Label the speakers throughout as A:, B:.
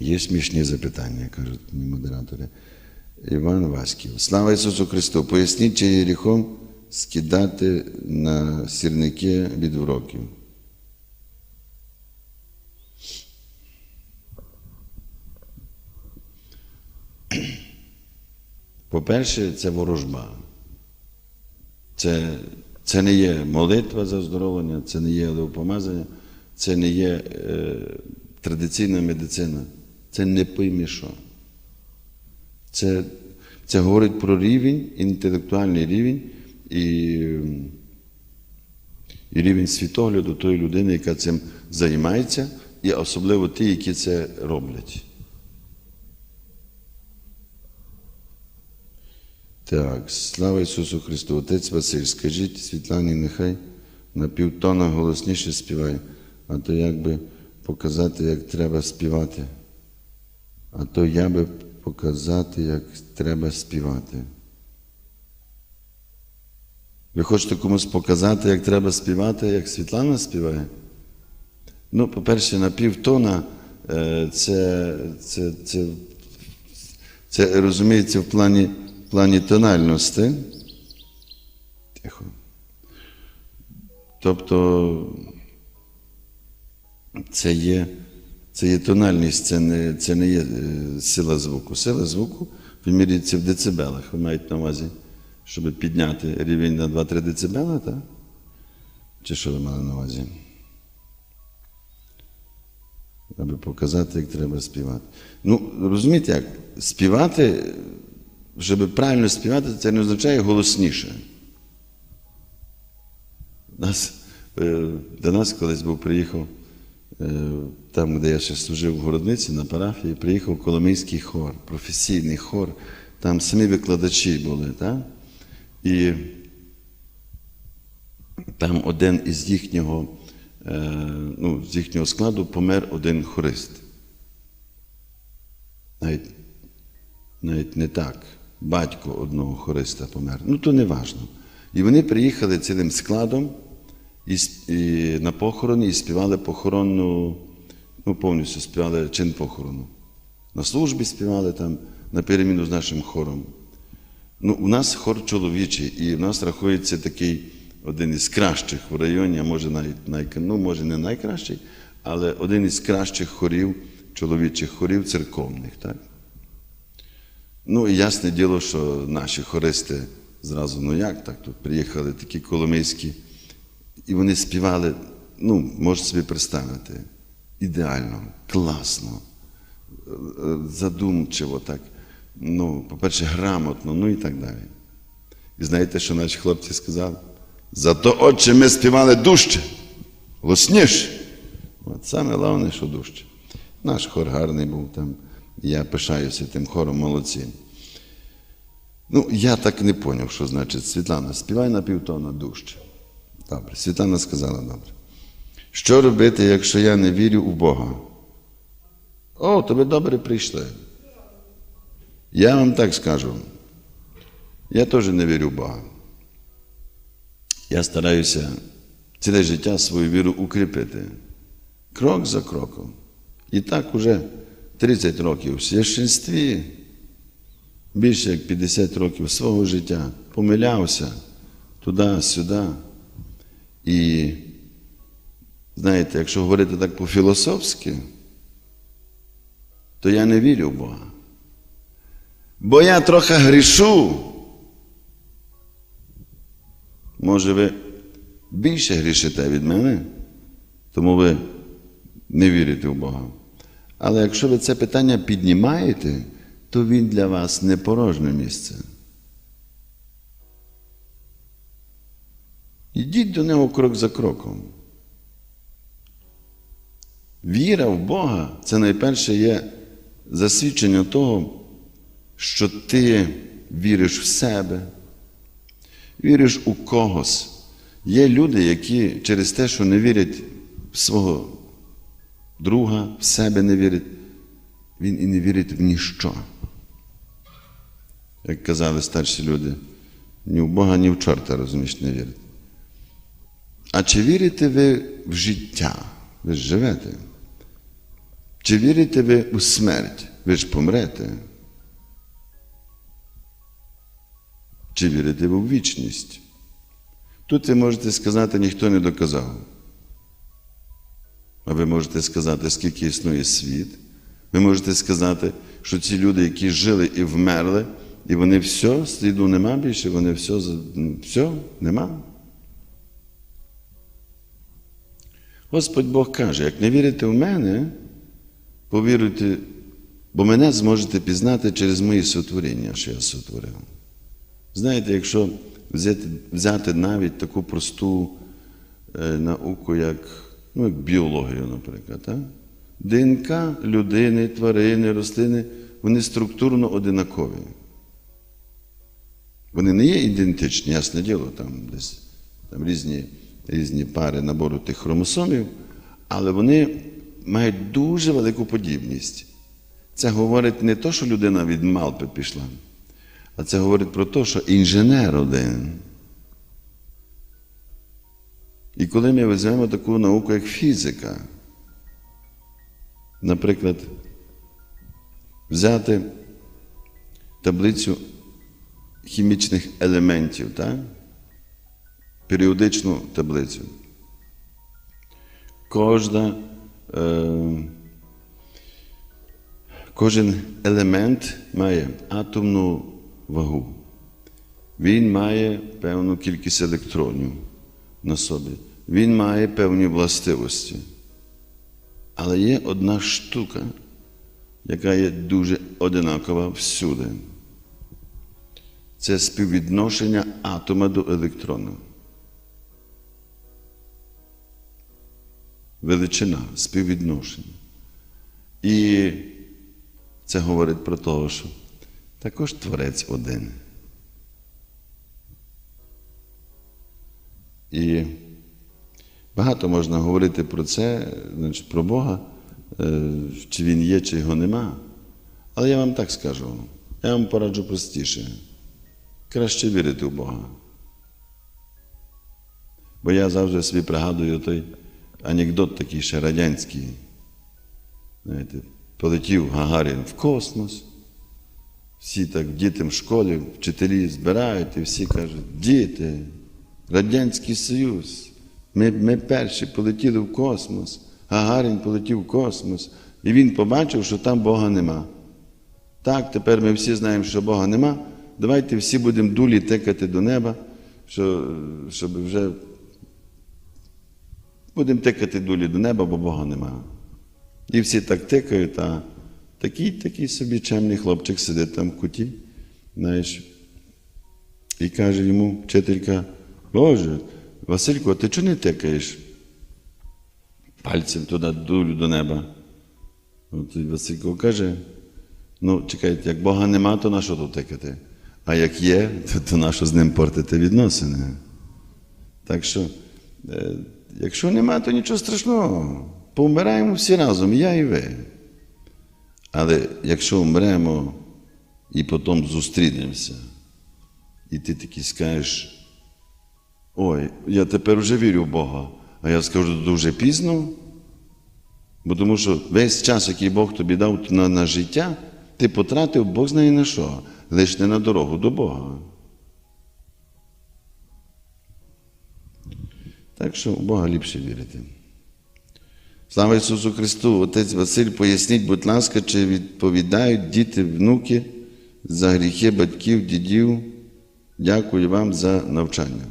A: Є смішні запитання, кажуть мені модератори. Іван Васьків. Слава Ісусу Христу! Поясніть, чи є гріхом скидати на сірники від уроків. По-перше, це ворожба. Це, це не є молитва за оздоровлення, це не є олеопомазання, це не є е, традиційна медицина. Це не поймі що. Це, це говорить про рівень, інтелектуальний рівень і, і рівень світогляду тої людини, яка цим займається, і особливо ті, які це роблять. Так, слава Ісусу Христу. Отець Василь, скажіть Світлані, нехай на півтона голосніше співає, а то як би показати, як треба співати. А то я би показати, як треба співати. Ви хочете комусь показати, як треба співати, як Світлана співає? Ну, по-перше, на півтона е, це, це, це, це розуміється в плані, в плані тональності. Тихо. Тобто це є, це є тональність, це не, це не є е, сила звуку. Сила звуку вимірюється в децибелах. Ви маєте на увазі, щоб підняти рівень на 2-3 децибела, так? Чи що ви мали на увазі? Аби показати, як треба співати. Ну, розумієте, як співати, щоб правильно співати, це не означає голосніше. Нас, е, до нас колись був приїхав, там, де я ще служив в городниці на парафії, приїхав Коломийський хор, професійний хор. Там самі викладачі були, так? І там один із їхнього, е, ну, з їхнього складу помер один хорист. Навіть, навіть не так. Батько одного хориста помер. Ну, то не важно. І вони приїхали цілим складом і, і на похороні і співали похоронну, ну, повністю співали чин похорону. На службі співали там на переміну з нашим хором. Ну, у нас хор чоловічий, і в нас рахується такий один із кращих в районі, а може навіть най, ну, може не найкращий, але один із кращих хорів, чоловічих хорів церковних. Так? Ну і ясне діло, що наші хористи зразу, ну як так, тут приїхали такі коломийські, і вони співали, ну, можете собі представити, ідеально, класно, е, е, задумчиво так. Ну, по-перше, грамотно, ну і так далі. І знаєте, що наші хлопці сказали? Зато, отче, ми співали дужче, голосніше. От саме головне, що дужче. Наш хор гарний був там. Я пишаюся тим хором, молодці. Ну, я так не поняв, що значить Світлана, співай на півтона дужче. Добре, Світлана сказала добре. Що робити, якщо я не вірю у Бога? О, то ви добре прийшли. Я вам так скажу. Я теж не вірю в Бога. Я стараюся ціле життя свою віру укріпити. Крок за кроком. І так уже 30 років в священстві, більше як 50 років свого життя помилявся туди-сюди. І знаєте, якщо говорити так по-філософськи, то я не вірю в Бога. Бо я трохи грішу. Може, ви більше грішите від мене, тому ви не вірите в Бога. Але якщо ви це питання піднімаєте, то він для вас не порожнє місце. Йдіть до нього крок за кроком. Віра в Бога це найперше є засвідчення того, що ти віриш в себе, віриш у когось. Є люди, які через те, що не вірять в свого друга, в себе не вірять, він і не вірить в ніщо. Як казали старші люди, ні в Бога, ні в чорта, розумієш, не вірить. А чи вірите ви в життя? Ви ж живете? Чи вірите ви у смерть? Ви ж помрете? Чи вірите ви у вічність? Тут ви можете сказати, ніхто не доказав. А ви можете сказати, скільки існує світ. Ви можете сказати, що ці люди, які жили і вмерли, і вони все, сліду нема більше, вони все, все нема. Господь Бог каже, як не вірите в мене, повіруйте, бо мене зможете пізнати через мої сотворіння, що я сотворив. Знаєте, якщо взяти, взяти навіть таку просту е, науку, як, ну, як біологію, наприклад, так? ДНК людини, тварини, рослини, вони структурно одинакові. Вони не є ідентичні, ясне діло, там десь там різні, різні пари набору тих хромосомів, але вони мають дуже велику подібність. Це говорить не то, що людина від малпи пішла, а це говорить про те, що інженер один. І коли ми візьмемо таку науку, як фізика, наприклад, взяти таблицю хімічних елементів, так? Періодичну таблицю. Кожна, е, кожен елемент має атомну вагу. Він має певну кількість електронів на собі. Він має певні властивості. Але є одна штука, яка є дуже одинакова всюди. Це співвідношення атома до електрона. Величина, співвідношення. І це говорить про те, що також творець один. І багато можна говорити про це, значить, про Бога, е, чи він є, чи його нема. Але я вам так скажу, я вам пораджу простіше. Краще вірити в Бога. Бо я завжди собі пригадую той анекдот такий ще радянський. Знаєте, полетів Гагарін в космос. Всі так дітям в школі, вчителі збирають і всі кажуть, діти, Радянський Союз, ми, ми перші полетіли в космос, Гагарін полетів в космос, і він побачив, що там Бога нема. Так, тепер ми всі знаємо, що Бога нема. Давайте всі будемо дулі тикати до неба, що, щоб вже будемо тикати дулі до неба, бо Бога нема. І всі так тикають, а такий такий собі чемний хлопчик сидить там в куті, знаєш, і каже йому вчителька, Боже, Василько, ти чого не тикаєш? Пальцем туди дулю до неба. От Василько каже, ну, чекайте, як Бога нема, то на що тут тикати? А як є, то, то на що з ним портити відносини? Так що, е, якщо нема, то нічого страшного. Помираємо всі разом, я і ви. Але якщо вмремо і потім зустрінемося, і ти такий скажеш, ой, я тепер вже вірю в Бога, а я скажу, дуже пізно. Бо тому що весь час, який Бог тобі дав на, на життя, ти потратив Бог знає на що, лише не на дорогу до Бога. Так що в Бога ліпше вірити. Слава Ісусу Христу! Отець Василь, поясніть, будь ласка, чи відповідають діти, внуки за гріхи батьків, дідів. Дякую вам за навчання.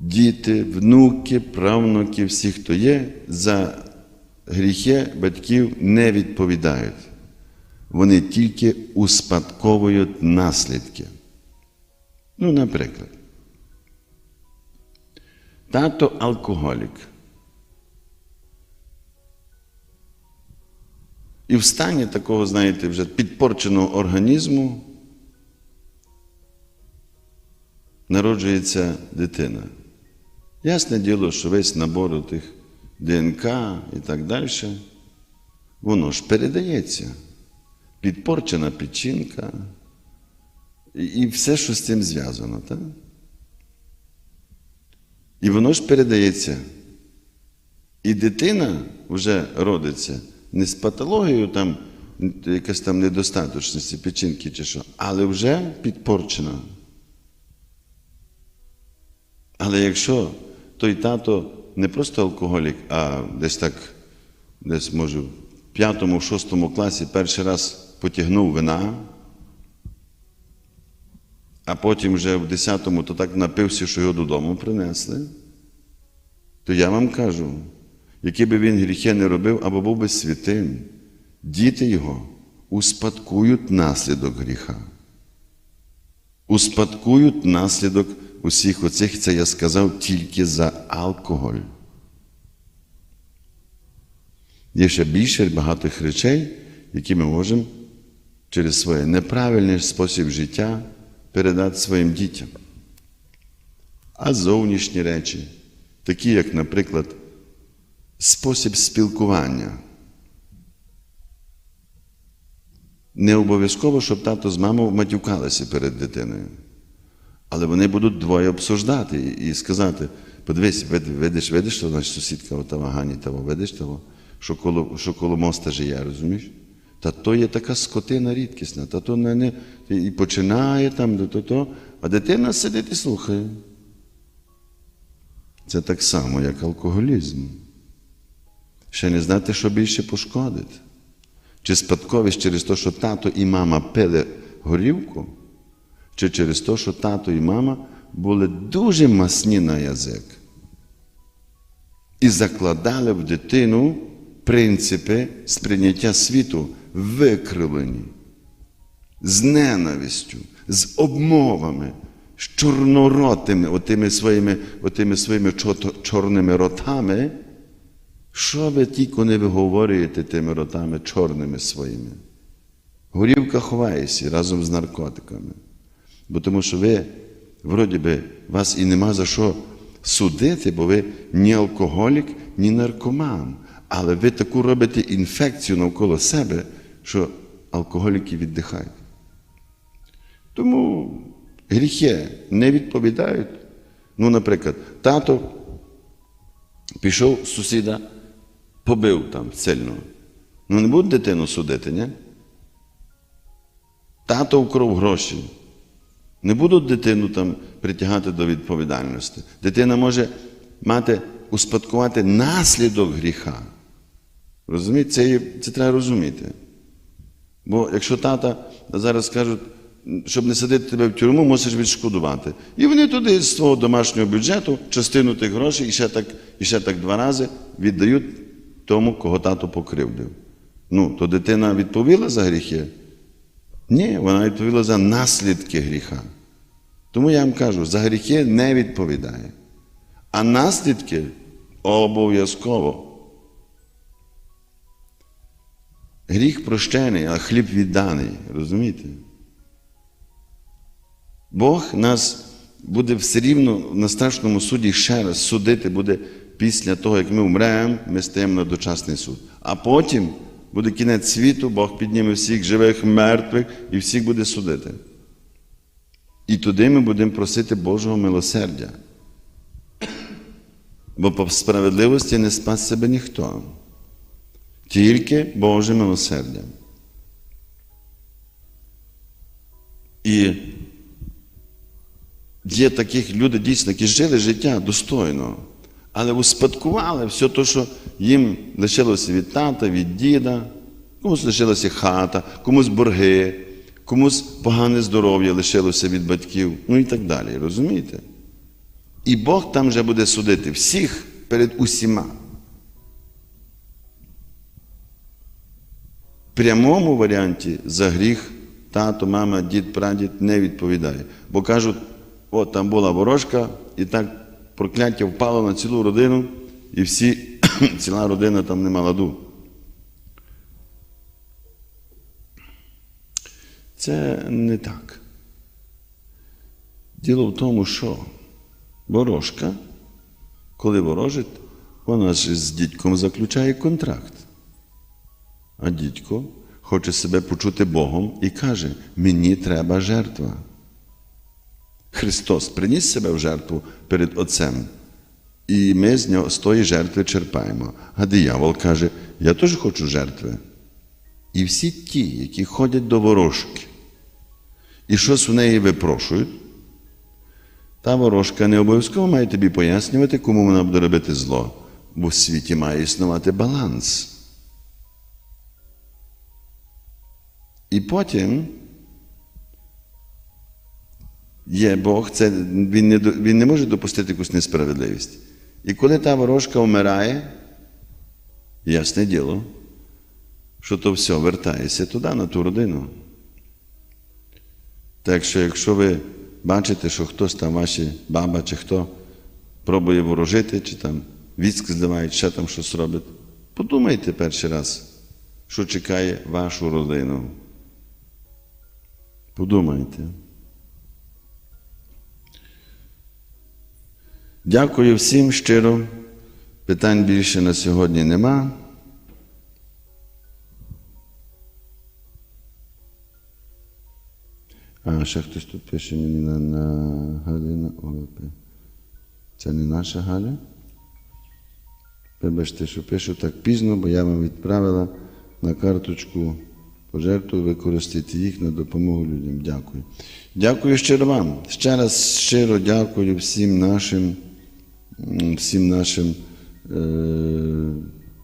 A: Діти, внуки, правнуки, всі, хто є, за гріхи батьків не відповідають. Вони тільки успадковують наслідки. Ну, наприклад, тато алкоголік. І в стані такого, знаєте, вже підпорченого організму народжується дитина. Ясне діло, що весь набор тих ДНК і так далі, воно ж передається. Підпорчена печінка і, все, що з цим зв'язано. Так? І воно ж передається І дитина вже родиться не з патологією, там, якась там недостаточності, печінки чи що, але вже підпорчена. Але якщо той тато не просто алкоголік, а десь так, десь, може, в п'ятому, шостому класі перший раз потягнув вина, а потім вже в десятому то так напився, що його додому принесли, то я вам кажу, які би він гріхи не робив або був би святим, діти його успадкують наслідок гріха. Успадкують наслідок усіх оцих, це я сказав тільки за алкоголь. Є ще більше багатих речей, які ми можемо через свій неправильний спосіб життя передати своїм дітям. А зовнішні речі, такі, як, наприклад, спосіб спілкування. Не обов'язково, щоб тато з мамою матюкалися перед дитиною. Але вони будуть двоє обсуждати і сказати: подивись, видиш, видиш, що наша сусідка ота Гані того, видиш того, що коло, що коло моста жиє, розумієш? Та то є така скотина рідкісна, та то не, не і починає там, то, то, а дитина сидить і слухає. Це так само, як алкоголізм. Ще не знати, що більше пошкодить. Чи спадковість через те, що тато і мама пили горівку, чи через те, що тато і мама були дуже масні на язик і закладали в дитину принципи сприйняття світу викривлені, з ненавистю, з обмовами, з чорноротими, отими своїми, отими своїми чорними ротами. Що ви тільки не виговорюєте тими ротами чорними своїми? Горівка ховається разом з наркотиками. Бо тому що ви, вроді би, вас і нема за що судити, бо ви ні алкоголік, ні наркоман. Але ви таку робите інфекцію навколо себе, що алкоголіки віддихають. Тому гріхи не відповідають. Ну, наприклад, тато пішов сусіда, побив там сильно. Ну не буде дитину судити, ні? Тато вкрав гроші. Не будуть дитину там притягати до відповідальності. Дитина може мати, успадкувати наслідок гріха. Розумієте? Це, це треба розуміти. Бо якщо тата зараз кажуть, щоб не садити тебе в тюрму, мусиш відшкодувати. І вони туди з свого домашнього бюджету частину тих грошей і ще так, і ще так два рази віддають тому, кого тато покривдив. Ну, то дитина відповіла за гріхи? Ні, вона відповіла за наслідки гріха. Тому я вам кажу, за гріхи не відповідає. А наслідки обов'язково. Гріх прощений, а хліб відданий. Розумієте? Бог нас буде все рівно на страшному суді ще раз судити буде після того, як ми вмремо, ми стаємо на дочасний суд. А потім буде кінець світу, Бог підніме всіх живих, мертвих і всіх буде судити. І туди ми будемо просити Божого милосердя. Бо по справедливості не спас себе ніхто. Тільки Боже милосердя. І є таких люди дійсно, які жили життя достойно, але успадкували все те, що їм лишилося від тата, від діда, комусь лишилася хата, комусь борги, комусь погане здоров'я лишилося від батьків, ну і так далі. Розумієте? І Бог там вже буде судити всіх перед усіма. Прямому варіанті за гріх тато, мама, дід, прадід не відповідає. Бо кажуть, от там була ворожка, і так прокляття впало на цілу родину, і всі, ціла родина там нема ладу. Це не так. Діло в тому, що ворожка, коли ворожить, вона ж з дідьком заключає контракт. А дідько хоче себе почути Богом і каже: мені треба жертва. Христос приніс себе в жертву перед Отцем. І ми з нього з тої жертви черпаємо. А диявол каже: Я теж хочу жертви. І всі ті, які ходять до ворожки, і щось у неї випрошують, та ворожка не обов'язково має тобі пояснювати, кому вона буде робити зло, бо в світі має існувати баланс. І потім є Бог, це, він, не, він не може допустити якусь несправедливість. І коли та ворожка вмирає, ясне діло, що то все вертається туди, на ту родину. Так що, якщо ви бачите, що хтось там, ваші баба чи хто пробує ворожити, чи там військ зливає, ще там щось робить, подумайте перший раз, що чекає вашу родину. Подумайте. Дякую всім щиро. Питань більше на сьогодні нема. А, ще хтось тут пише мені на, на Галина ОВП. Це не наша Галя. Вибачте, що пишу так пізно, бо я вам відправила на карточку пожертву, використати їх на допомогу людям. Дякую. Дякую щиро вам. Ще раз щиро дякую всім нашим, всім нашим е-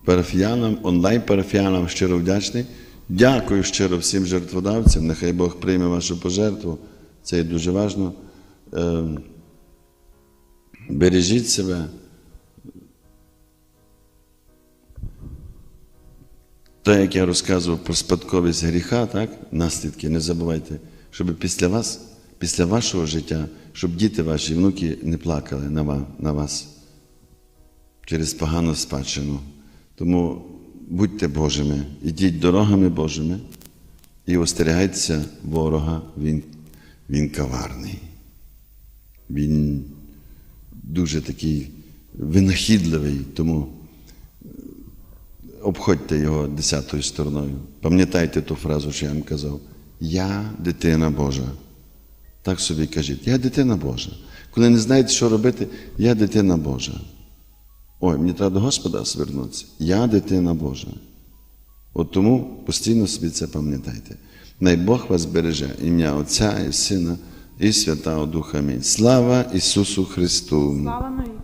A: парафіянам, онлайн-парафіянам щиро вдячний. Дякую щиро всім жертводавцям. Нехай Бог прийме вашу пожертву. Це є дуже важливо. Е- бережіть себе. Те, як я розказував про спадковість гріха, так, наслідки, не забувайте, щоб після вас, після вашого життя, щоб діти ваші, внуки не плакали на ва- на вас через погану спадщину. Тому будьте Божими, ідіть дорогами Божими і остерігайтеся ворога, він, він коварний. Він дуже такий винахідливий, тому обходьте його десятою стороною. Пам'ятайте ту фразу, що я вам казав. Я дитина Божа. Так собі кажіть, я дитина Божа. Коли не знаєте, що робити, я дитина Божа. Ой, мені треба до Господа звернутися. Я дитина Божа. От тому постійно собі це пам'ятайте. Най Бог вас береже ім'я Отця і Сина і Святого Духа. Амінь. Слава Ісусу Христу!
B: Слава.